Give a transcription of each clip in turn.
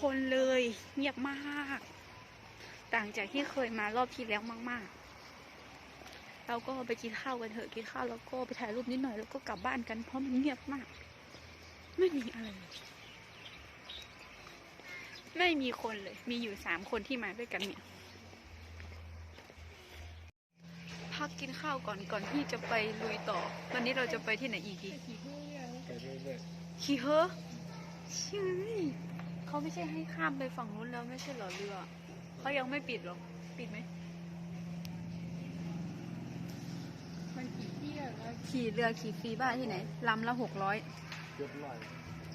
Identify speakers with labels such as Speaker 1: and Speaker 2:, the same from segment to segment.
Speaker 1: คนเลย เงียบมาก ต่างจากที่เคยมารอบที่แล้วมาก ๆ เราก็ไปกินข้าวกันเถอะกินข้าวแล้วก็ไปถ่ายรูปนิดหน่อยแล้วก็กลับบ้านกันเพราะมันเงียบมาก ไม่มีอะไรไม่มีคนเลย มีอยู่สามคนที่มาด้วยกันเนี่ย พักกินข้าวก่อนก่อนที่จะไปลุยต่อวันนี้เราจะไปที่ไหนอีก
Speaker 2: ที
Speaker 1: ขี่เฮอชื่อ เขาไม่ใช่ให้ข้ามไปฝั่งนู้นแล้วไม่ใช่เหรอเรือ เขายังไม่ปิดหรอ ปิดไหม
Speaker 3: มันกี่เที่ยวแล้ว
Speaker 1: ขี่เรือขี่ฟรีบ้านที่ไหนลำละหกร้อย
Speaker 2: ๆเกือบไหล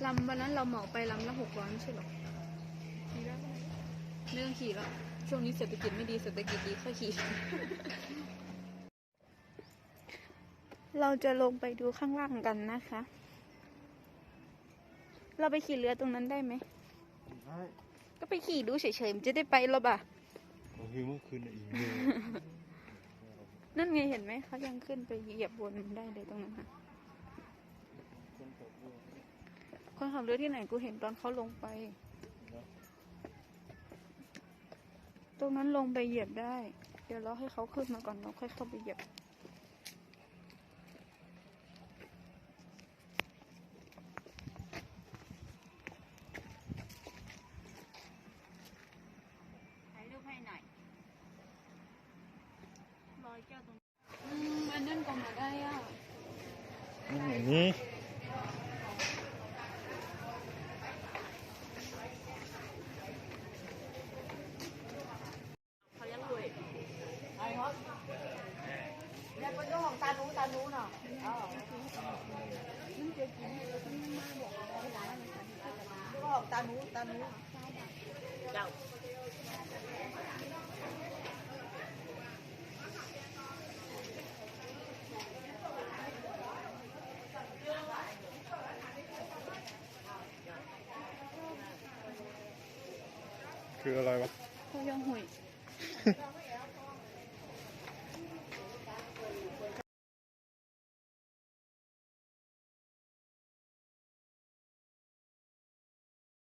Speaker 1: ลำวันนั้นเราเหมาไปลำละหกร้อยไม่ใช่เหรอ
Speaker 3: กี่แล้ว
Speaker 1: ไม่ต้องขี่แล้ว ช่วงนี้เศรษฐกิจไม่ดีเศรษฐกิจดีค่อยขี่ เราจะลงไปดูข้างล่างกันนะคะ เราไปขี่เรือตรงนั้นได้ไหม
Speaker 2: ใช่
Speaker 1: ก็ไปขี่ดูเฉยๆมันจะได้ไปหรอบ่ะ
Speaker 2: ก็คือเมื่อคืนน่ะอีกเดือน
Speaker 1: นั่นไงเห็นไหมเขายังขึ้นไปเหยียบบนมันได้เลยตรงนั้นค่ะ
Speaker 2: คนตกเรือ
Speaker 1: คนขับเรือที่ไหนกูเห็นตอนเขาลงไป
Speaker 2: นะ
Speaker 1: ตรงนั้นลงไปเหยียบได้ เดี๋ยวเราให้เขาขึ้นมาก่อนเราค่อยเข้าไปเหยียบ ถ่ายรูปให้หน่อย รอยแก้วตรงอืมอั
Speaker 2: คืออะไรวะ
Speaker 1: กยังหุย